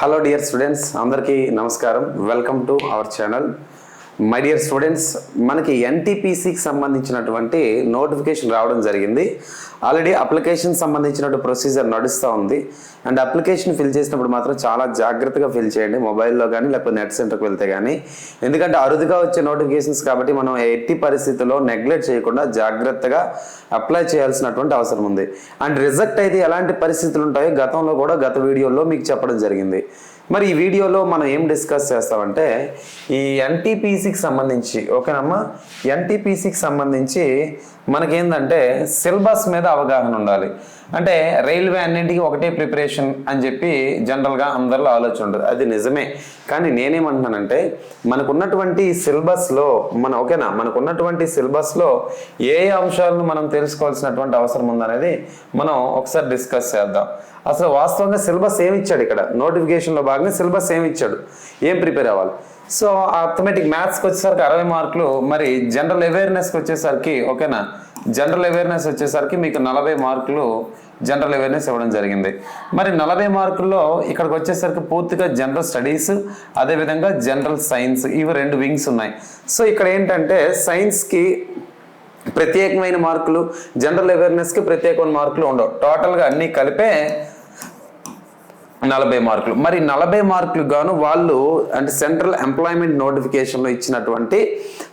Hello dear students అందరికీ నమస్కారం. Welcome to our channel my dear students మనకి ఎన్టీపీసీకి సంబంధించినటువంటి నోటిఫికేషన్ రావడం జరిగింది. ఆల్రెడీ అప్లికేషన్ సంబంధించినటువంటి ప్రొసీజర్ నడుస్తూ ఉంది. అండ్ అప్లికేషన్ ఫిల్ చేసినప్పుడు మాత్రం చాలా జాగ్రత్తగా ఫిల్ చేయండి. మొబైల్లో కానీ లేకపోతే నెట్ సెంటర్కి వెళ్తే కానీ ఎందుకంటే అరుదుగా వచ్చే నోటిఫికేషన్స్ కాబట్టి మనం ఎట్టి పరిస్థితుల్లో నెగ్లెక్ట్ చేయకుండా జాగ్రత్తగా అప్లై చేయాల్సినటువంటి అవసరం ఉంది. అండ్ రిజెక్ట్ అయితే ఎలాంటి పరిస్థితులు ఉంటాయో గతంలో కూడా గత వీడియోలో మీకు చెప్పడం జరిగింది. మరి ఈ వీడియోలో మనం ఏం డిస్కస్ చేస్తామంటే ఈ ఎన్టీపీసీకి సంబంధించి ఓకేనమ్మా? ఎన్టీపీసీకి సంబంధించి మనకేందంటే సిలబస్ మీద అవగాహన ఉండాలి. అంటే రైల్వే అన్నింటికి ఒకటే ప్రిపరేషన్ అని చెప్పి జనరల్గా అందరిలో ఆలోచన ఉంటుంది. అది నిజమే. కానీ నేనేమంటున్నానంటే మనకున్నటువంటి సిలబస్లో మన ఓకేనా? మనకున్నటువంటి సిలబస్లో ఏ ఏ అంశాలను మనం తెలుసుకోవాల్సినటువంటి అవసరం ఉందనేది మనం ఒకసారి డిస్కస్ చేద్దాం. అసలు వాస్తవంగా సిలబస్ ఏమి ఇచ్చాడు ఇక్కడ? నోటిఫికేషన్లో భాగంగా సిలబస్ ఏమి ఇచ్చాడు? ఏం ప్రిపేర్ అవ్వాలి? సో ఆథమెటిక్ మ్యాథ్స్కి వచ్చేసరికి అరవై మార్కులు మరి జనరల్ అవేర్నెస్కి వచ్చేసరికి ఓకేనా? జనరల్ అవేర్నెస్ వచ్చేసరికి మీకు నలభై మార్కులు జనరల్ అవేర్నెస్ ఇవ్వడం జరిగింది. మరి నలభై మార్కుల్లో ఇక్కడికి వచ్చేసరికి పూర్తిగా జనరల్ స్టడీస్ అదేవిధంగా జనరల్ సైన్స్ ఇవి రెండు వింగ్స్ ఉన్నాయి. సో ఇక్కడ ఏంటంటే సైన్స్కి ప్రత్యేకమైన మార్కులు జనరల్ అవేర్నెస్కి ప్రత్యేకమైన మార్కులు ఉండవు. టోటల్గా అన్నీ కలిపే నలభై మార్కులు. మరి నలభై మార్కులు గాను వాళ్ళు అంటే సెంట్రల్ ఎంప్లాయ్మెంట్ నోటిఫికేషన్లో ఇచ్చినటువంటి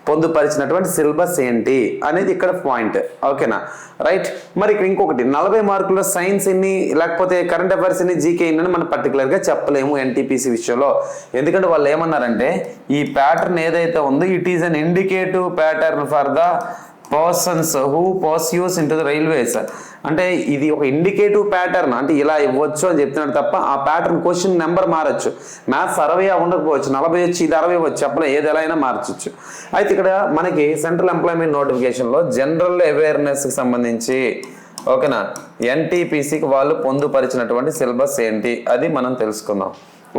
పొందుపరిచినటువంటి సిలబస్ ఏంటి అనేది ఇక్కడ పాయింట్. ఓకేనా? రైట్. మరి ఇక్కడ ఇంకొకటి నలభై మార్కుల్లో సైన్స్ ఎన్ని లేకపోతే కరెంట్ అఫైర్స్ ఎన్ని జీకే ఎన్ని అని మనం పర్టికులర్గా చెప్పలేము ఎన్టీపీసీ విషయంలో. ఎందుకంటే వాళ్ళు ఏమన్నారంటే ఈ ప్యాటర్న్ ఏదైతే ఉందో it is an indicative pattern for the persons who pursues into the railways అంటే ఇది ఒక ఇండికేటివ్ ప్యాటర్న్ అంటే ఇలా ఇవ్వచ్చు అని చెప్తున్నాడు తప్ప ఆ ప్యాటర్న్ క్వశ్చన్ నెంబర్ మారచ్చు. మ్యాథ్స్ అరవై ఉండకపోవచ్చు నలభై వచ్చి ఇది అరవై వచ్చి చెప్పలే ఏది ఎలా అయినా మార్చచ్చు. అయితే ఇక్కడ మనకి సెంట్రల్ ఎంప్లాయ్మెంట్ నోటిఫికేషన్లో జనరల్ అవేర్నెస్కి సంబంధించి ఓకేనా? ఎన్టీపీసీకి వాళ్ళు పొందుపరిచినటువంటి సిలబస్ ఏంటి? అది మనం తెలుసుకుందాం.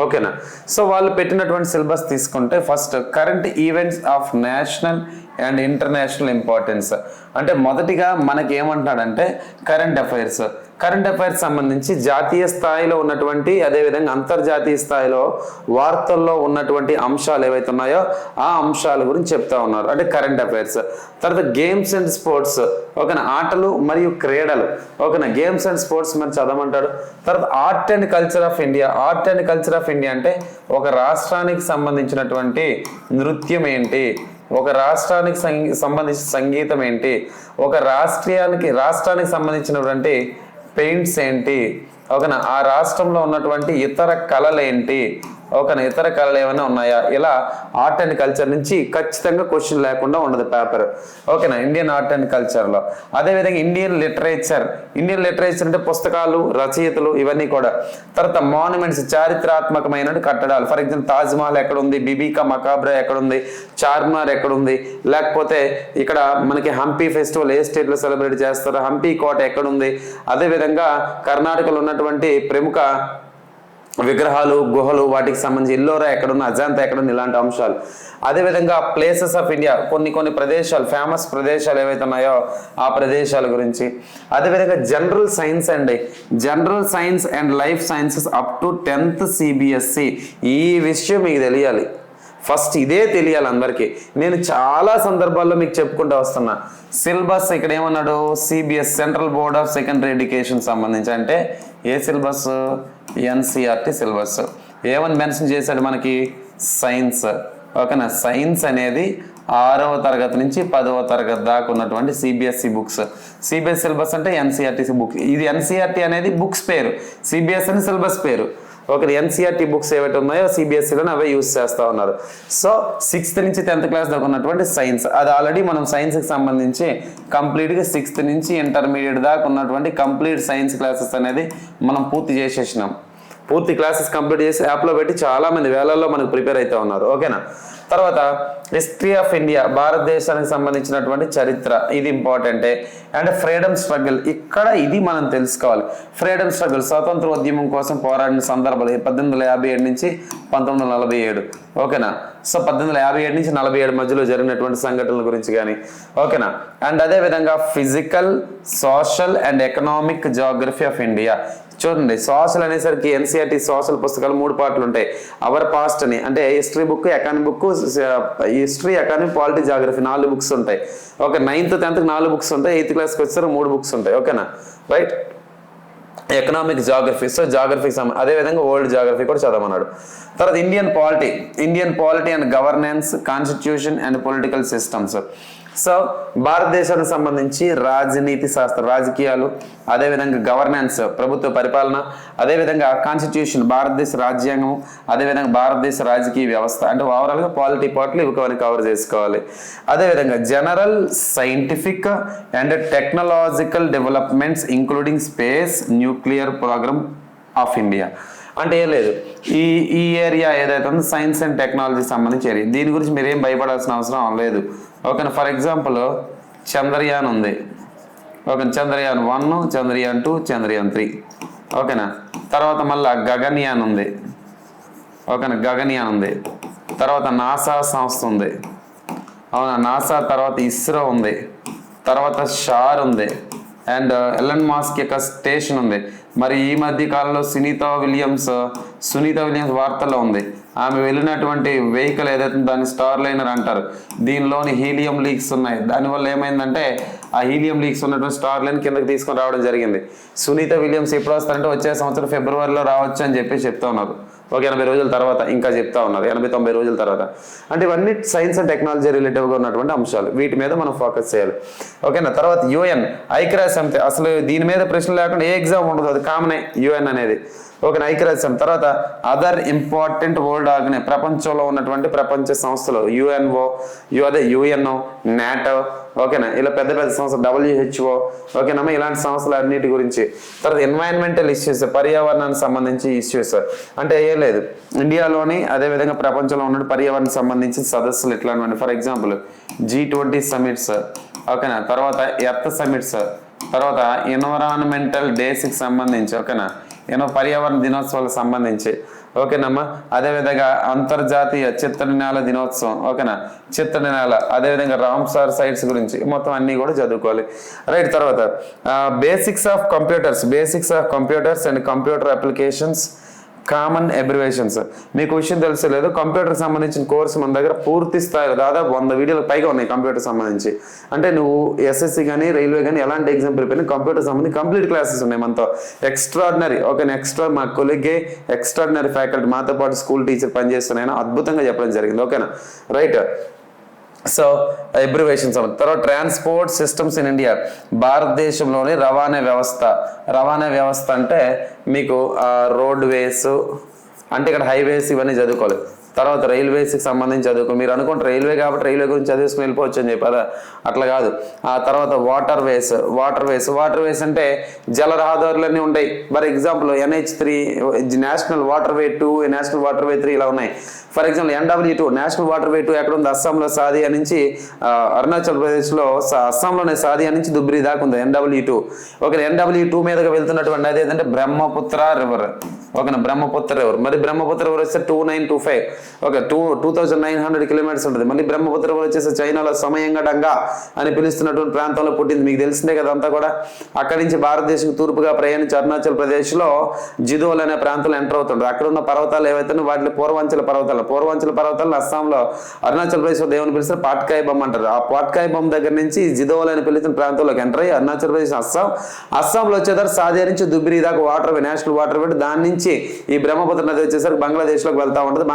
ఓకేనా? సో వాళ్ళు పెట్టినటువంటి సిలబస్ తీసుకుంటే first current events of national and international importance. అంటే మొదటిగా మనకి ఏమంటాడంటే కరెంట్ అఫైర్స్. కరెంట్ అఫైర్స్ సంబంధించి జాతీయ స్థాయిలో ఉన్నటువంటి అదేవిధంగా అంతర్జాతీయ స్థాయిలో వార్తల్లో ఉన్నటువంటి అంశాలు ఏవైతే ఉన్నాయో ఆ అంశాల గురించి చెప్తా ఉన్నారు. అంటే కరెంట్ అఫైర్స్ తర్వాత గేమ్స్ అండ్ స్పోర్ట్స్ ఓకేనా? ఆటలు మరియు క్రీడలు. ఓకేనా? గేమ్స్ అండ్ స్పోర్ట్స్ మరి చదవమంటాడు తర్వాత art and culture of India art and culture of India అంటే ఒక రాష్ట్రానికి సంబంధించినటువంటి నృత్యం ఏంటి? ఒక రాష్ట్రానికి సంబంధించిన సంగీతం ఏంటి? ఒక రాష్ట్రీయానికి రాష్ట్రానికి సంబంధించినటువంటి పెయింట్స్ ఏంటి? ఓకేనా ఆ రాష్ట్రంలో ఉన్నటువంటి ఇతర కళలు ఏంటి? ఓకేనా ఇతర కళలు ఏమైనా ఉన్నాయా? ఇలా ఆర్ట్ అండ్ కల్చర్ నుంచి ఖచ్చితంగా క్వశ్చన్ లేకుండా ఉండదు పేపర్ ఓకేనా ఇండియన్ ఆర్ట్ అండ్ కల్చర్లో అదేవిధంగా ఇండియన్ లిటరేచర్ ఇండియన్ లిటరేచర్ అంటే పుస్తకాలు రచయితలు ఇవన్నీ కూడా. తర్వాత మాన్యుమెంట్స్ చారిత్రాత్మకమైన కట్టడాలు. ఫర్ ఎగ్జాంపుల్ తాజ్ మహల్ ఎక్కడ ఉంది బిబీకా మకాబ్రా ఎక్కడ ఉంది చార్మినార్ ఎక్కడ ఉంది లేకపోతే ఇక్కడ మనకి హంపీ ఫెస్టివల్ ఏ స్టేట్లో సెలబ్రేట్ చేస్తారు? హంపీ కోట ఎక్కడ ఉంది అదేవిధంగా కర్ణాటకలో ఉన్నటువంటి ప్రముఖ విగ్రహాలు గుహలు వాటికి సంబంధించి ఎల్లోరా ఎక్కడున్న అజంతా ఎక్కడున్న ఇలాంటి అంశాలు. అదేవిధంగా ప్లేసెస్ ఆఫ్ ఇండియా కొన్ని కొన్ని ప్రదేశాలు ఫేమస్ ప్రదేశాలు ఏవైతే ఉన్నాయో ఆ ప్రదేశాల గురించి. అదేవిధంగా జనరల్ సైన్స్ అండి. General science and life sciences up to tenth CBSE ఈ విషయం మీకు తెలియాలి. ఫస్ట్ ఇదే తెలియాలి అందరికీ. నేను చాలా సందర్భాల్లో మీకు చెప్పుకుంటూ వస్తున్నా. సిలబస్ ఇక్కడ ఏమన్నాడు CBS central board of secondary education సంబంధించి. అంటే ఏ సిలబస్? NCERT syllabus. ఏమని మెన్షన్ చేశాడు మనకి సైన్స్. ఓకేనా? సైన్స్ అనేది ఆరవ తరగతి నుంచి పదవ తరగతి దాకా ఉన్నటువంటి సిబిఎస్ఈ బుక్స్. సిబిఎస్ సిలబస్ అంటే ఎన్సీఆర్టీ బుక్ ఇది ఎన్సీఆర్టీ అనేది బుక్స్ పేరు. సిబిఎస్ అని సిలబస్ పేరు. ఒకటి ఎన్సీఆర్టీ బుక్స్ ఏవైతే ఉన్నాయో సిబిఎస్ఈలోనే అవే యూస్ చేస్తూ ఉన్నారు. సో సిక్స్త్ నుంచి టెన్త్ క్లాస్ దాకా ఉన్నటువంటి సైన్స్ అది ఆల్రెడీ మనం సైన్స్కి సంబంధించి కంప్లీట్గా సిక్స్త్ నుంచి ఇంటర్మీడియట్ దాకా ఉన్నటువంటి కంప్లీట్ సైన్స్ క్లాసెస్ అనేది మనం పూర్తి చేసేసినాం. పూర్తి క్లాసెస్ కంప్లీట్ చేసి యాప్లో పెట్టి చాలామంది వేలల్లో మనకు ప్రిపేర్ అవుతూ ఉన్నారు. ఓకేనా తర్వాత హిస్టరీ ఆఫ్ ఇండియా భారతదేశానికి సంబంధించినటువంటి చరిత్ర ఇది ఇంపార్టెంటే అండ్ ఫ్రీడమ్ స్ట్రగుల్ ఇక్కడ ఇది మనం తెలుసుకోవాలి. ఫ్రీడమ్ స్ట్రగుల్ స్వాతంత్ర ఉద్యమం కోసం పోరాడిన సందర్భాలు పద్దెనిమిది వందల యాభై ఏడు నుంచి పంతొమ్మిది వందల నలభై ఏడు. ఓకేనా? సో పద్దెనిమిది వందల యాభై ఏడు నుంచి నలభై ఏడు మధ్యలో జరిగినటువంటి సంఘటనల గురించి కానీ ఓకేనా? అండ్ అదే విధంగా physical social and economic geography of India చూడండి సోషల్ అనేసరికి ఎన్సీఆర్టీ సోషల్ పుస్తకాలు మూడు పార్ట్లు ఉంటాయి. అవర్ పాస్ట్ అని అంటే history book economy book history economy polity geography నాలుగు బుక్స్ ఉంటాయి. ఓకే నైన్త్ టెన్త్ నాలుగు బుక్స్ ఉంటాయి. ఎయిత్ క్లాస్కి వచ్చేసరికి మూడు బుక్స్ ఉంటాయి. ఓకేనా రైట్ ఎకనామిక్ జాగ్రఫీ సో జాగ్రఫీకి సంబంధించి అదేవిధంగా ఓల్డ్ జాగ్రఫీ కూడా చదవమన్నాడు. తర్వాత Indian polity Indian polity and governance constitution and political systems so భారతదేశానికి సంబంధించి రాజనీతి శాస్త్రం రాజకీయాలు అదేవిధంగా గవర్నెన్స్ ప్రభుత్వ పరిపాలన అదేవిధంగా కాన్స్టిట్యూషన్ భారతదేశ రాజ్యాంగం అదేవిధంగా భారతదేశ రాజకీయ వ్యవస్థ. అంటే ఓవరాల్గా పాలిటీ పార్ట్లు ఇవి కవర్ కవర్ చేసుకోవాలి. అదేవిధంగా general scientific and technological developments including space nuclear program of India అంటే ఏం లేదు. ఈ ఈ ఏరియా ఏదైతే ఉందో సైన్స్ అండ్ టెక్నాలజీ సంబంధించి ఏరియా. దీని గురించి మీరు ఏం భయపడాల్సిన అవసరం లేదు. ఓకేనా? ఫర్ ఎగ్జాంపుల్ చంద్రయాన్ ఉంది. Okay Chandrayaan one Chandrayaan two Chandrayaan three. ఓకేనా? తర్వాత మళ్ళా గగన్యాన్ ఉంది. ఓకేనా? గగన్యాన్ ఉంది. తర్వాత నాసా సంస్థ ఉంది. అవునా? నాసా తర్వాత ఇస్రో ఉంది. తర్వాత షార్ ఉంది. అండ్ uh, ఎలన్ మాస్క్ యొక్క స్టేషన్ ఉంది. మరి ఈ మధ్య కాలంలో Sunitha Williams uh, Sunitha Williams వార్తల్లో ఉంది. ఆమె వెళ్ళినటువంటి వెహికల్ ఏదైతే దాన్ని స్టార్ లైనర్ అంటారు. దీనిలోని హీలియం లీక్స్ ఉన్నాయి. దానివల్ల ఏమైందంటే ఆ హీలియం లీక్స్ ఉన్నటువంటి స్టార్ లైన్ కిందకి తీసుకొని రావడం జరిగింది. సునీత విలియమ్స్ ఎప్పుడు వస్తారంటే వచ్చే సంవత్సరం ఫిబ్రవరిలో రావచ్చు అని చెప్పి చెప్తా ఉన్నారు. ఒక ఎనభై రోజుల తర్వాత ఇంకా చెప్తా ఉన్నారు. ఎనభై తొంభై రోజుల తర్వాత. అంటే ఇవన్నీ సైన్స్ అండ్ టెక్నాలజీ రిలేటివ్గా ఉన్నటువంటి అంశాలు. వీటి మీద మనం ఫోకస్ చేయాలి. ఓకేనా తర్వాత యుఎన్ ఐక్యరాజ్య సమితి అసలు దీని మీద ప్రశ్న లేకుండా ఏ ఎగ్జామ్ ఉండదు. అది కామనే యుఎన్ అనేది. ఓకే ఐక్యరాజ్య తర్వాత అదర్ ఇంపార్టెంట్ వరల్డ్ ఆర్గనై ప్రపంచంలో ఉన్నటువంటి ప్రపంచ సంస్థలు యుఎన్ఓ యు అదే యుఎన్ఓ నాటో ఓకేనా? ఇలా పెద్ద పెద్ద సంస్థలు డబ్ల్యూహెచ్ఓ ఓకేనమ్మా ఇలాంటి సంస్థలు అన్నిటి గురించి. తర్వాత ఎన్వైరన్మెంటల్ ఇష్యూస్ పర్యావరణానికి సంబంధించి ఇష్యూస్ అంటే ఏం లేదు. ఇండియాలోని అదేవిధంగా ప్రపంచంలో ఉన్న పర్యావరణానికి సంబంధించి సదస్సులు ఇట్లాంటివన్నీ. For example G twenty summits ఓకేనా? తర్వాత ఎర్త్ సమిట్స్ తర్వాత ఎన్వరాన్మెంటల్ డేస్కి సంబంధించి ఓకేనా? ఏమో పర్యావరణ దినోత్సవాలకు సంబంధించి. ఓకేనమ్మా? అదేవిధంగా అంతర్జాతీయ చిత్తడి నేల దినోత్సవం. ఓకేనా? చిత్తడి అదేవిధంగా రామ్సార్ సైట్స్ గురించి మొత్తం అన్నీ కూడా చదువుకోవాలి. రైట్ తర్వాత basics of computers. Basics of computers and computer applications. Common abbreviations మీకు విషయం తెలుసు లేదు కంప్యూటర్ సంబంధించిన కోర్సు మన దగ్గర పూర్తి స్థాయిలో దాదాపు వంద వీడియోలు పైగా ఉన్నాయి కంప్యూటర్ సంబంధించి. అంటే నువ్వు ఎస్ఎస్సి కానీ రైల్వే కానీ ఎలాంటి ఎగ్జామ్ ప్రిపేర్ కంప్యూటర్ సంబంధించి కంప్లీట్ క్లాసెస్ ఉన్నాయి మనతో. ఎక్స్ట్రాడినరీ ఓకే ఎక్స్ట్రా మా కొలిగే ఎక్స్ట్రాడినరీ ఫ్యాకల్టీ మాతో పాటు స్కూల్ టీచర్ పనిచేస్తున్నాయని అద్భుతంగా చెప్పడం జరిగింది. ఓకేనా రైట్ సో ఎబ్రివేషన్స్ తర్వాత ట్రాన్స్పోర్ట్ సిస్టమ్స్ ఇన్ ఇండియా భారతదేశంలోని రవాణా వ్యవస్థ. రవాణా వ్యవస్థ అంటే మీకు రోడ్వేస్ అంటే ఇక్కడ హైవేస్ ఇవన్నీ చదువుకోలేదు తర్వాత రైల్వేస్కి సంబంధించి చదువుకో మీరు అనుకుంటే రైల్వే కాబట్టి రైల్వే గురించి చదివేసుకుని వెళ్ళిపోవచ్చు అని చెప్పి అట్లా కాదు. ఆ తర్వాత waterways waterways waterways అంటే జల రహదారులన్నీ ఉంటాయి. For example NH three national waterway two national waterway three ఇలా ఉన్నాయి. For example NW two national waterway two ఎక్కడ ఉంది అస్సాంలో సాదియా నుంచి అరుణాచల్ ప్రదేశ్లో అస్సాంలోనే సాదియా నుంచి దుబ్రి దాకా ఉంది NW two okay NW two మీదగా వెళ్తున్నటువంటి అది ఏంటంటే బ్రహ్మపుత్ర రివర్ ఓకేనా? బ్రహ్మపుత్ర రివర్ మరి బ్రహ్మపుత్ర రివర్ వస్తే two nine two five okay two two thousand nine hundred kilometers ఉంటుంది. మళ్ళీ బ్రహ్మపుత్ర వచ్చేసి చైనాలో సమయంగా అని పిలుస్తున్నటువంటి ప్రాంతంలో పుట్టింది. మీకు తెలిసిందే కదా అంతా కూడా. అక్కడి నుంచి భారతదేశం తూర్పుగా ప్రయాణించి అరుణాచల్ ప్రదేశ్లో జిదోల్ అనే ప్రాంతంలో ఎంటర్ అవుతుంటారు. అక్కడ ఉన్న పర్వతాలు ఏవైతే వాటిని పూర్వాంచల పర్వతాలు. పూర్వాంచల పర్వతాలు అస్సాంలో అరుణాచల్ ప్రదేశ్ దేవుని పిలిస్తే పాట్కాయ బొమ్మ అంటారు. ఆ పాట్కాయ బొమ్మ దగ్గర నుంచి జిదోల్ అని పిలిచిన ప్రాంతంలోకి ఎంటర్ అయ్యి అరుణాచల్ ప్రదేశ్ అస్సాం. అస్సాంలో వచ్చేదారు సాదే నుంచి దుబ్రి దాకా వాటర్ నేషనల్ వాటర్ పెట్టి దాని నుంచి ఈ బ్రహ్మపుత్ర నది వచ్చేసరికి బంగ్లాదేశ్లోకి వెళ్తా ఉంటుంది.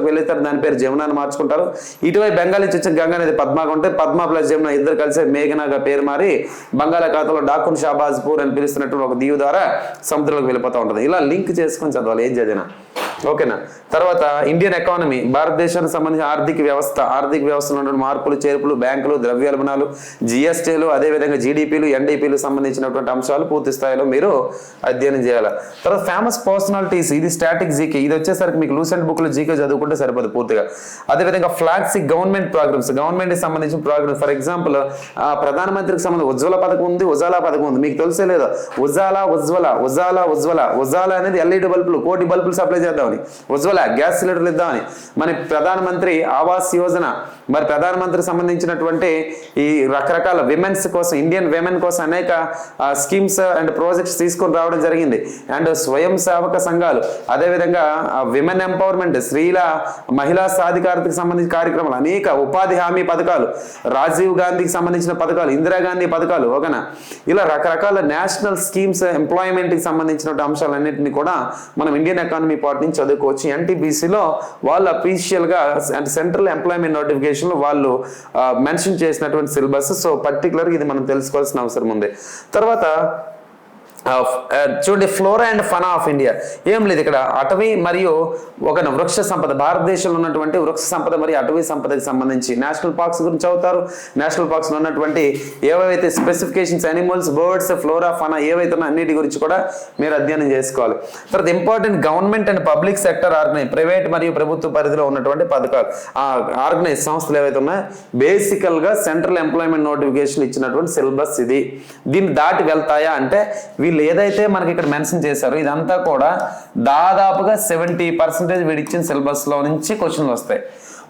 బంగ్లాదేశ్లోకి వెళ్ళేస్తారు దాని పేరు జమునా అని మార్చుకుంటారు. ఇటువైపు బెంగాల్ నుంచి వచ్చిన గంగా అనేది పద్మాగా ఉంటే పద్మా ప్లస్ జమున ఇద్దరు కలిసి మేఘనాగా పేరు మారి బంగాళాఖాతంలో డాకున్ షాబాజ్పూర్ అని పిలుస్తున్నట్టు ఒక దీవు ద్వారా సముద్రంలోకి వెళ్ళిపోతూ ఉంటుంది. ఇలా లింక్ చేసుకొని చదవాలి ఏం చదివినా. ఓకేనా? తర్వాత ఇండియన్ ఎకానమీ భారతదేశానికి సంబంధించిన ఆర్థిక వ్యవస్థ ఆర్థిక వ్యవస్థలో ఉన్న మార్పులు చేర్పులు బ్యాంకులు ద్రవ్యోల్బణాలు జిఎస్టీలు అదేవిధంగా జీడిపిలు ఎన్డీపీలు సంబంధించినటువంటి అంశాలు పూర్తి స్థాయిలో మీరు అధ్యయనం చేయాలి. తర్వాత ఫేమస్ పర్సనాలిటీస్ ఇది స్టాటిక్ జీకే ఇది వచ్చేసరికి మీకు లూసెంట్ బుక్లో జీకే చదువుకుంటే సరిపోదు పూర్తిగా. అదేవిధంగా ఫ్లాగ్సిక్ గవర్నమెంట్ ప్రోగ్రామ్స్ గవర్నమెంట్కి సంబంధించిన ప్రోగ్రామ్స్ ఫర్ ఎగ్జాంపుల్ ప్రధానమంత్రికి సంబంధించి ఉజ్వల పథకం ఉంది ఉజాలా పథకం ఉంది. మీకు తెలిసే లేదు? ఉజాలా ఉజ్వల ఉజాలా ఉజ్వల ఉజాలా అనేది ఎల్ఈడి బల్బులు కోటి బల్బులు సప్లై చేద్దాం. ఇద్దామని ఉజ్వల గ్యాస్ సిలిండర్లు ఇద్దామని. మన ప్రధానమంత్రి ఆవాస్ యోజన మరి ప్రధానమంత్రి సంబంధించినటువంటి ఈ రకరకాల విమెన్స్ కోసం ఇండియన్ విమెన్ కోసం అనేక స్కీమ్స్ అండ్ ప్రాజెక్ట్స్ తీసుకొని రావడం జరిగింది. అండ్ స్వయం సేవక సంఘాలు అదేవిధంగా విమెన్ ఎంపవర్మెంట్ స్త్రీల మహిళా సాధికారతకు సంబంధించిన కార్యక్రమాలు అనేక ఉపాధి హామీ పథకాలు రాజీవ్ గాంధీకి సంబంధించిన పథకాలు ఇందిరాగాంధీ పథకాలు ఓకేనా? ఇలా రకరకాల నేషనల్ స్కీమ్స్ ఎంప్లాయ్మెంట్కి సంబంధించిన అంశాలన్నింటినీ కూడా మనం ఇండియన్ ఎకానమీ పార్ట్ నుంచి చదువుకోవచ్చు. ఎన్టీబీసీలో వాళ్ళు అఫీషియల్గా అంటే సెంట్రల్ ఎంప్లాయ్మెంట్ నోటిఫికేషన్లో వాళ్ళు మెన్షన్ చేసినటువంటి సిలబస్ సో పర్టికులర్గా ఇది మనం తెలుసుకోవాల్సిన అవసరం ఉంది. తర్వాత చూడండి flora and fauna of India. ఏం లేదు ఇక్కడ అటవీ మరియు ఒక వృక్ష సంపద భారతదేశంలో ఉన్నటువంటి వృక్ష సంపద మరియు అటవీ సంపదకి సంబంధించి నేషనల్ పార్క్స్ గురించి చదువుతారు. నేషనల్ పార్క్స్లో ఉన్నటువంటి ఏవైతే specifications animals birds flora fauna ఏవైతే అన్నిటి గురించి కూడా మీరు అధ్యయనం చేసుకోవాలి. తర్వాత important government and public sector organise private మరియు ప్రభుత్వ పరిధిలో ఉన్నటువంటి పథకాలు. ఆ ఆర్గనైజ్ సంస్థలు ఏవైతే ఉన్నాయో బేసికల్గా సెంట్రల్ ఎంప్లాయ్మెంట్ నోటిఫికేషన్ ఇచ్చినటువంటి సిలబస్ ఇది. దీన్ని దాటి వెళ్తాయా అంటే వీళ్ళు ఏదైతే మనకి ఇక్కడ మెన్షన్ చేశారో ఇదంతా కూడా దాదాపుగా సెవెంటీ పర్సెంటేజ్ వీడిచ్చిన సిలబస్లో సిలబస్లో నుంచి క్వశ్చన్లు వస్తాయి.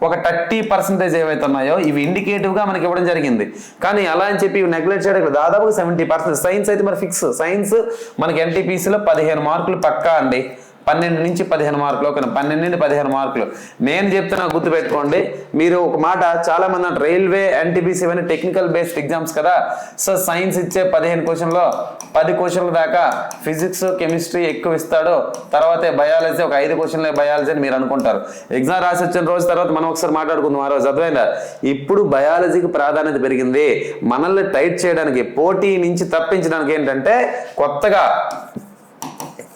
ఒక థర్టీ పర్సెంటేజ్ ఏవైతే ఉన్నాయో ఇవి ఇండికేటివ్గా మనకి ఇవ్వడం జరిగింది. కానీ అలా అని చెప్పి ఇవి నెగ్లెక్ట్ చేయడం దాదాపుగా సెవెంటీ పర్సెంట్ సైన్స్ అయితే మరి ఫిక్స్ సైన్స్ మనకి ఎన్టీపీసీలో పదిహేను మార్కులు పక్కా అండి. పన్నెండు నుంచి పదిహేను మార్కులు ఒక పన్నెండు నుండి పదిహేను మార్కులు. నేను చెప్తున్నా గుర్తుపెట్టుకోండి మీరు ఒక మాట చాలా మంది అంటారు రైల్వే ఎన్టీపీసీ ఇవన్నీ టెక్నికల్ బేస్డ్ ఎగ్జామ్స్ కదా? సో సైన్స్ ఇచ్చే పదిహేను క్వశ్చన్లో పది క్వశ్చన్ల దాకా ఫిజిక్స్ కెమిస్ట్రీ ఎక్కువ ఇస్తాడు. తర్వాతే బయాలజీ ఒక ఐదు క్వశ్చన్లే బయాలజీ అని మీరు అనుకుంటారు. ఎగ్జామ్ రాసి వచ్చిన రోజు తర్వాత మనం ఒకసారి మాట్లాడుకుందాం ఆ రోజు. అర్థమైందా? ఇప్పుడు బయాలజీకి ప్రాధాన్యత పెరిగింది. మనల్ని టైట్ చేయడానికి పోటీ నుంచి తప్పించడానికి ఏంటంటే కొత్తగా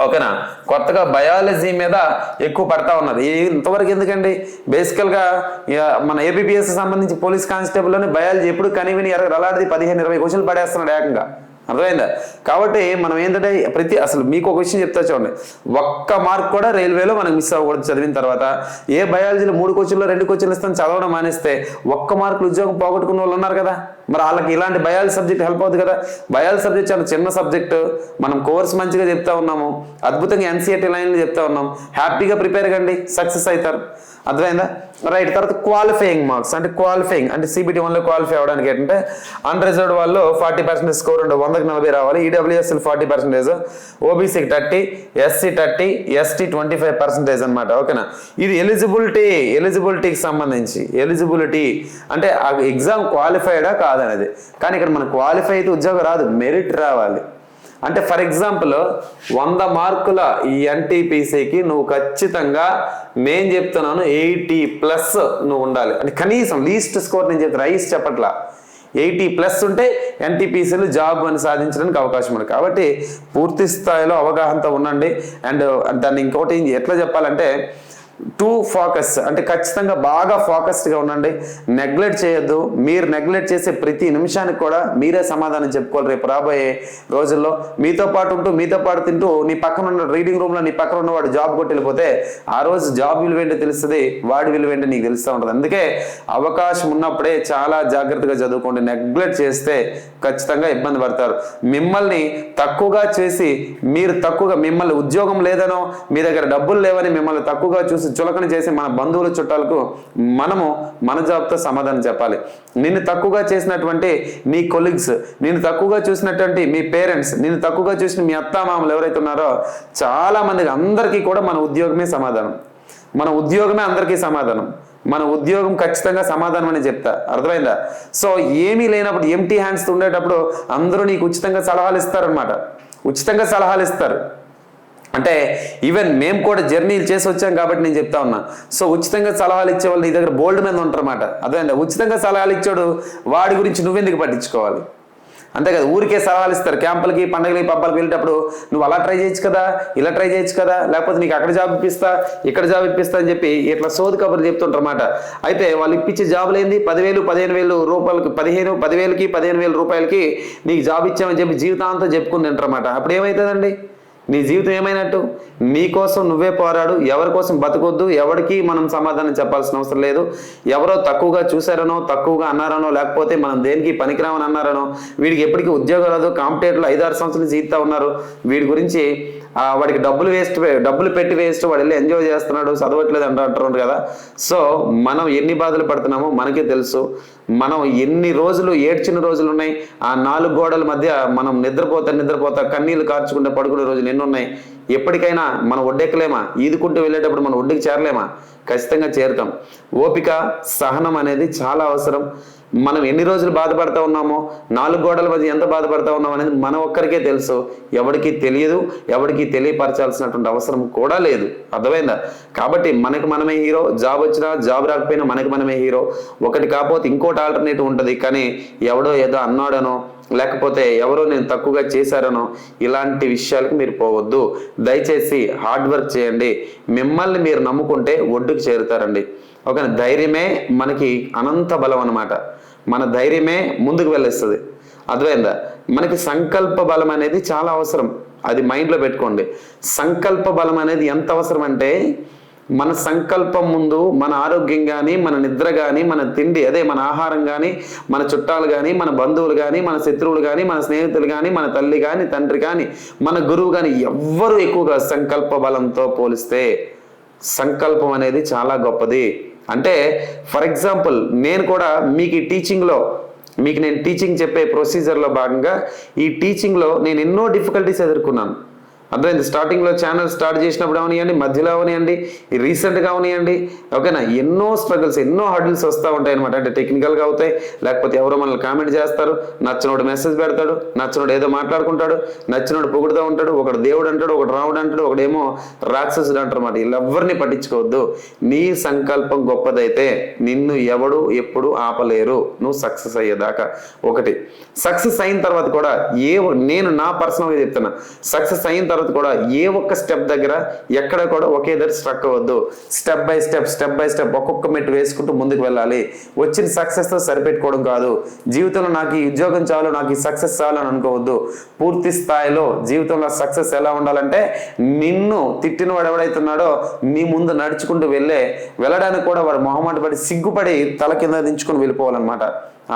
ఓకేనా? కొత్తగా బయాలజీ మీద ఎక్కువ పడతా ఉన్నది. ఇంతవరకు ఎందుకండి? బేసికల్గా ఇక మన ఏబిపిఎస్ సంబంధించి పోలీస్ కానిస్టేబుల్లోనే బయాలజీ ఎప్పుడు కనివిని ఎలాంటిది అలాంటిది పదిహేను ఇరవై క్వశ్చన్లు పడేస్తున్నాడు ఏకంగా. అర్థమైందా? కాబట్టి మనం ఏంటంటే ప్రతి అసలు మీకు ఒక విషయం చెప్తా చూడండి. ఒక్క మార్క్ కూడా రైల్వేలో మనకు మిస్ అవ్వకూడదు చదివిన తర్వాత. ఏ బయాలజీలో మూడు క్వశ్చన్లు రెండు క్వశ్చన్లు ఇస్తాను చదవడం మానేస్తే ఒక్క మార్కులు ఉద్యోగం పోగొట్టుకున్న వాళ్ళు ఉన్నారు కదా. మరి వాళ్ళకి ఇలాంటి బయాలజీ సబ్జెక్ట్ హెల్ప్ అవుతుంది కదా. బయాలజీ సబ్జెక్ట్ చాలా చిన్న సబ్జెక్ట్. మనం కోర్స్ మంచిగా చెప్తా ఉన్నాము. అద్భుతంగా ఎన్సీఆర్టీ లైన్లు చెప్తా ఉన్నాం హ్యాపీగా ప్రిపేర్ కండి. సక్సెస్ అవుతారు. అర్థమైందా? రైట్ తర్వాత క్వాలిఫైయింగ్ మార్క్స్. అంటే క్వాలిఫైయింగ్ అంటే సిబిటి వన్లో క్వాలిఫై అవ్వడానికి ఏంటంటే అన్రిజర్వ్డ్ వాళ్ళు ఫార్టీ పర్సెంటేజ్ స్కోర్ ఉండే వందకి నలభై రావాలి. ఈడబ్ల్యూఎస్ఎల్ forty percentage. ఓబీసీకి thirty SC thirty ST twenty five percentage అనమాట ఓకేనా? ఇది ఎలిజిబిలిటీ ఎలిజిబిలిటీకి సంబంధించి ఎలిజిబిలిటీ. అంటే ఆ ఎగ్జామ్ క్వాలిఫైడా కాదనేది. కానీ ఇక్కడ మనకు క్వాలిఫై అయితే ఉద్యోగం రాదు మెరిట్ రావాలి. అంటే ఫర్ ఎగ్జాంపుల్ వంద మార్కుల ఈ ఎన్టీపీసీకి నువ్వు ఖచ్చితంగా నేను చెప్తున్నాను ఎయిటీ ప్లస్ నువ్వు ఉండాలి. అంటే కనీసం లీస్ట్ స్కోర్ నేను చెప్తాను రైస్ చెప్పట్లా. ఎయిటీ ప్లస్ ఉంటే ఎన్టీపీసీలు జాబ్ అని సాధించడానికి అవకాశం ఉంది. కాబట్టి పూర్తి స్థాయిలో అవగాహనతో ఉండండి. అండ్ దాన్ని ఇంకోటి ఎట్లా చెప్పాలంటే టూ ఫోకస్ అంటే ఖచ్చితంగా బాగా ఫోకస్డ్గా ఉండండి. నెగ్లెక్ట్ చేయొద్దు. మీరు నెగ్లెక్ట్ చేసే ప్రతి నిమిషానికి కూడా మీరే సమాధానం చెప్పుకోవాలి రేపు రాబోయే రోజుల్లో. మీతో పాటు ఉంటూ మీతో పాటు తింటూ నీ పక్కన ఉన్న రీడింగ్ రూమ్లో నీ పక్కన ఉన్నవాడు జాబ్ కొట్టిపోతే ఆ రోజు జాబ్ విలువ ఏంటో తెలుస్తుంది వాడి విలువ ఏంటో నీకు తెలుస్తూ ఉంటుంది. అందుకే అవకాశం ఉన్నప్పుడే చాలా జాగ్రత్తగా చదువుకోండి. నెగ్లెక్ట్ చేస్తే ఖచ్చితంగా ఇబ్బంది పడతారు. మిమ్మల్ని తక్కువగా చేసి మీరు తక్కువగా మిమ్మల్ని ఉద్యోగం లేదనో మీ దగ్గర డబ్బులు లేవని మిమ్మల్ని తక్కువగా చూసి చులకన చేసి మన బంధువుల చుట్టాలకు మనము మన జాబ్తో సమాధానం చెప్పాలి. నిన్ను తక్కువగా చేసినటువంటి నీ కొలీగ్స్ నేను తక్కువగా చూసినటువంటి మీ పేరెంట్స్ నేను తక్కువగా చూసిన మీ అత్తామామలు ఎవరైతే ఉన్నారో చాలా మందికి అందరికీ కూడా మన ఉద్యోగమే సమాధానం. మన ఉద్యోగమే అందరికీ సమాధానం. మన ఉద్యోగం ఖచ్చితంగా సమాధానం అని చెప్తా. అర్థమైందా? సో ఏమీ లేనప్పుడు ఎంటీ హ్యాండ్స్ ఉండేటప్పుడు అందరూ నీకు ఉచితంగా సలహాలు ఇస్తారనమాట ఉచితంగా సలహాలు ఇస్తారు. అంటే ఈవెన్ మేము కూడా జర్నీలు చేసి వచ్చాం కాబట్టి నేను చెప్తా ఉన్నా. సో ఉచితంగా సలహాలు ఇచ్చే వాళ్ళు నీ దగ్గర బోల్డ్ మీద ఉంటారన్నమాట. అర్థమైందా ఉచితంగా సలహాలు ఇచ్చాడు వాడి గురించి నువ్వెందుకు పట్టించుకోవాలి? అంతే కదా ఊరికే సలహాలు ఇస్తారు. క్యాంపులకి పండగలకి పబ్బాలకి వెళ్ళేటప్పుడు నువ్వు అలా ట్రై చేయొచ్చు కదా ఇలా ట్రై చేయొచ్చు కదా లేకపోతే నీకు అక్కడ జాబ్ ఇప్పిస్తా ఇక్కడ జాబ్ ఇప్పిస్తా అని చెప్పి ఇట్లా సోది కబుర్లు చెప్తుంటారన్నమాట. అయితే వాళ్ళు ఇప్పించే జాబులు ఏంది? పదివేలు పదిహేను వేలు రూపాయలకి పదిహేను పదివేలకి పదిహేను వేల రూపాయలకి నీకు జాబ్ ఇచ్చామని చెప్పి జీవితాంతం చెప్పుకుని తింటారన్నమాట. అప్పుడు ఏమవుతుందండి నీ జీవితం ఏమైనట్టు? మీకోసం నువ్వే పోరాడు. ఎవరి కోసం బతకొద్దు? ఎవరికి మనం సమాధానం చెప్పాల్సిన అవసరం లేదు. ఎవరో తక్కువగా చూశారనో తక్కువగా అన్నారనో లేకపోతే మనం దేనికి పనికిరామని అన్నారనో వీడికి ఎప్పటికీ ఉద్యోగం రాదు. కాంపిటేటర్లు ఐదారు సంవత్సరాలు జీవితా ఉన్నారు. వీడి గురించి వాడికి డబ్బులు వేస్ట్ డబ్బులు పెట్టి వేస్ట్ వాడు వెళ్ళి ఎంజాయ్ చేస్తున్నాడు చదవట్లేదు అంటూ అంటారు కదా. సో మనం ఎన్ని బాధలు పడుతున్నామో మనకే తెలుసు. మనం ఎన్ని రోజులు ఏడ్చిన రోజులు ఉన్నాయి ఆ నాలుగు గోడల మధ్య మనం నిద్రపోతా నిద్రపోతా కన్నీళ్ళు కార్చుకుంటే పడుకునే రోజులు ఎన్ని ఉన్నాయి? ఎప్పటికైనా మనం ఒడ్డెక్కలేమా? ఈదుకుంటూ వెళ్ళేటప్పుడు మనం ఒడ్డుకి చేరలేమా? ఖచ్చితంగా చేరుతాం. ఓపిక సహనం అనేది చాలా అవసరం. మనం ఎన్ని రోజులు బాధపడతా ఉన్నామో నాలుగు గోడల మధ్య ఎంత బాధపడతా ఉన్నాం అనేది మన ఒక్కరికే తెలుసు. ఎవరికి తెలియదు ఎవరికి తెలియపరచాల్సినటువంటి అవసరం కూడా లేదు. అర్థమైందా? కాబట్టి మనకి మనమే హీరో జాబ్ వచ్చినా జాబ్ రాకపోయినా మనకి మనమే హీరో. ఒకటి కాకపోతే ఇంకోటి ఆల్టర్నేటివ్ ఉంటుంది. కానీ ఎవడో ఏదో అన్నాడనో లేకపోతే ఎవరో నేను తక్కువగా చేశారనో ఇలాంటి విషయాలకు మీరు పోవద్దు. దయచేసి హార్డ్ వర్క్ చేయండి. మిమ్మల్ని మీరు నమ్ముకుంటే ఒడ్డుకు చేరుతారండి. ఓకే ధైర్యమే మనకి అనంత బలం అన్నమాట. మన ధైర్యమే ముందుకు వెళ్ళేస్తుంది. అర్థమైందా? మనకి సంకల్ప బలం అనేది చాలా అవసరం. అది మైండ్లో పెట్టుకోండి. సంకల్ప బలం అనేది ఎంత అవసరం అంటే మన సంకల్పం ముందు మన ఆరోగ్యం కానీ మన నిద్ర కానీ మన తిండి అదే మన ఆహారం కానీ మన చుట్టాలు కానీ మన బంధువులు కానీ మన శత్రువులు కానీ మన స్నేహితులు కానీ మన తల్లి కానీ తండ్రి కానీ మన గురువు కానీ ఎవ్వరూ ఎక్కువగా సంకల్ప బలంతో పోలిస్తే సంకల్పం అనేది చాలా గొప్పది. అంటే ఫర్ ఎగ్జాంపుల్ నేను కూడా మీకు ఈ టీచింగ్లో మీకు నేను టీచింగ్ చెప్పే ప్రొసీజర్లో భాగంగా ఈ టీచింగ్లో నేను ఎన్నో డిఫికల్టీస్ ఎదుర్కొన్నాను. అర్థమైంది? స్టార్టింగ్లో ఛానల్ స్టార్ట్ చేసినప్పుడు అవనియండి మధ్యలో అవనియండి రీసెంట్గా అవనియండి ఓకేనా? ఎన్నో స్ట్రగుల్స్ ఎన్నో హర్డిల్స్ వస్తూ ఉంటాయి అనమాట అంటే టెక్నికల్గా అవుతాయి లేకపోతే ఎవరో మనల్ని కామెంట్ చేస్తారు నచ్చినోడు మెసేజ్ పెడతాడు నచ్చినోడు ఏదో మాట్లాడుకుంటాడు నచ్చినోడు పొగుడుతూ ఉంటాడు ఒకడు దేవుడు అంటాడు ఒకడు రాముడు అంటాడు ఒకడేమో రాక్షసుడు అంటారు అనమాట వీళ్ళెవ్వరిని పట్టించుకోవద్దు. నీ సంకల్పం గొప్పదైతే నిన్ను ఎవడు ఎప్పుడు ఆపలేరు. నువ్వు సక్సెస్ అయ్యేదాకా. ఒకటి సక్సెస్ అయిన తర్వాత కూడా ఏ నేను నా పర్సనల్గా చెప్తున్నా. సక్సెస్ అయిన తర్వాత కూడా ఏ ఒక్క స్టెప్ దగ్గర ఎక్కడ కూడా ఒకే దగ్గర స్ట్రక్ అవ్వద్దు. Step by step step by step ఒక్కొక్క మెట్టు వేసుకుంటూ ముందుకు వెళ్ళాలి. వచ్చిన సక్సెస్తో సరిపెట్టుకోవడం కాదు. జీవితంలో నాకు ఈ ఉద్యోగం చాలు నాకు ఈ సక్సెస్ చాలు అని అనుకోవద్దు. పూర్తి స్థాయిలో జీవితంలో సక్సెస్ ఎలా ఉండాలంటే నిన్ను తిట్టిన వాడు ఎవడైతున్నాడో నీ ముందు నడుచుకుంటూ వెళ్ళే వెళ్ళడానికి కూడా వాడు మొహమాట పడి సిగ్గుపడి తల కింద దించుకొని వెళ్ళిపోవాలన్నమాట.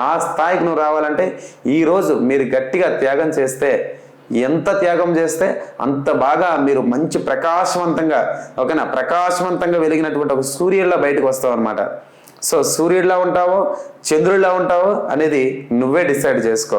ఆ స్థాయికి నువ్వు రావాలంటే ఈ రోజు మీరు గట్టిగా త్యాగం చేస్తే ఎంత త్యాగం చేస్తే అంత బాగా మీరు మంచి ప్రకాశవంతంగా ఓకేనా? ప్రకాశవంతంగా వెలిగినటువంటి ఒక సూర్యుడిలా బయటకు వస్తావు అనమాట సో సూర్యుడిలా ఉంటావో చంద్రుడిలా ఉంటావో అనేది నువ్వే డిసైడ్ చేసుకో.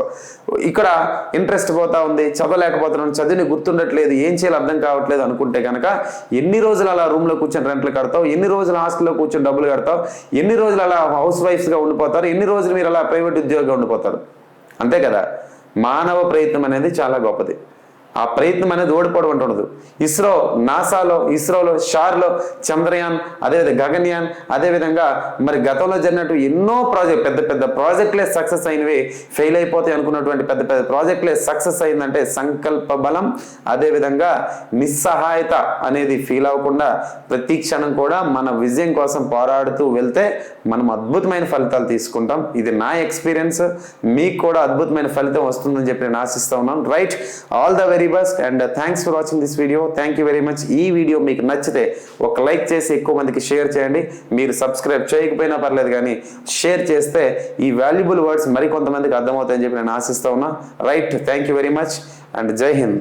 ఇక్కడ ఇంట్రెస్ట్ పోతా ఉంది చదవలేకపోతున్నాను చదివిని గుర్తుండట్లేదు ఏం చేయాలి అర్థం కావట్లేదు అనుకుంటే కనుక ఎన్ని రోజులు అలా రూమ్లో కూర్చొని రెంట్లు కడతావు ఎన్ని రోజులు హాస్టల్లో కూర్చొని డబ్బులు కడతావు ఎన్ని రోజులు అలా హౌస్ వైఫ్స్గా ఉండిపోతారు ఎన్ని రోజులు మీరు అలా ప్రైవేట్ ఉద్యోగిగా ఉండిపోతారు? అంతే కదా? మానవ ప్రయత్నం అనేది చాలా గొప్పది. ఆ ప్రయత్నం అనేది ఓడిపోవడం అంటూ ఉండదు. ఇస్రో నాసాలో ఇస్రోలో షార్లో చంద్రయాన్ అదేవిధంగా గగన్యాన్ అదేవిధంగా మరి గతంలో జరిగినట్టు ఎన్నో ప్రాజెక్ట్ పెద్ద పెద్ద ప్రాజెక్టులే సక్సెస్ అయినవి ఫెయిల్ అయిపోతాయి అనుకున్నటువంటి పెద్ద పెద్ద ప్రాజెక్టులే సక్సెస్ అయిందంటే సంకల్ప బలం అదేవిధంగా నిస్సహాయత అనేది ఫీల్ అవ్వకుండా ప్రతి క్షణం కూడా మన విజయం కోసం పోరాడుతూ వెళ్తే మనం అద్భుతమైన ఫలితాలు తీసుకుంటాం. ఇది నా ఎక్స్పీరియన్స్. మీకు కూడా అద్భుతమైన ఫలితం వస్తుందని చెప్పి నేను ఆశిస్తూ ఉన్నాను. Right all the very best and thanks for watching this video. Thank you very much ఈ వీడియో మీకు నచ్చితే ఒక లైక్ చేసి ఎక్కువ మందికి షేర్ చేయండి. మీరు సబ్స్క్రైబ్ చేయకపోయినా పర్లేదు కానీ షేర్ చేస్తే ఈ వాల్యుబుల్ వర్డ్స్ మరికొంతమందికి అర్థమవుతాయని చెప్పి నేను ఆశిస్తా ఉన్నా. Right thank you very much and జై హింద్.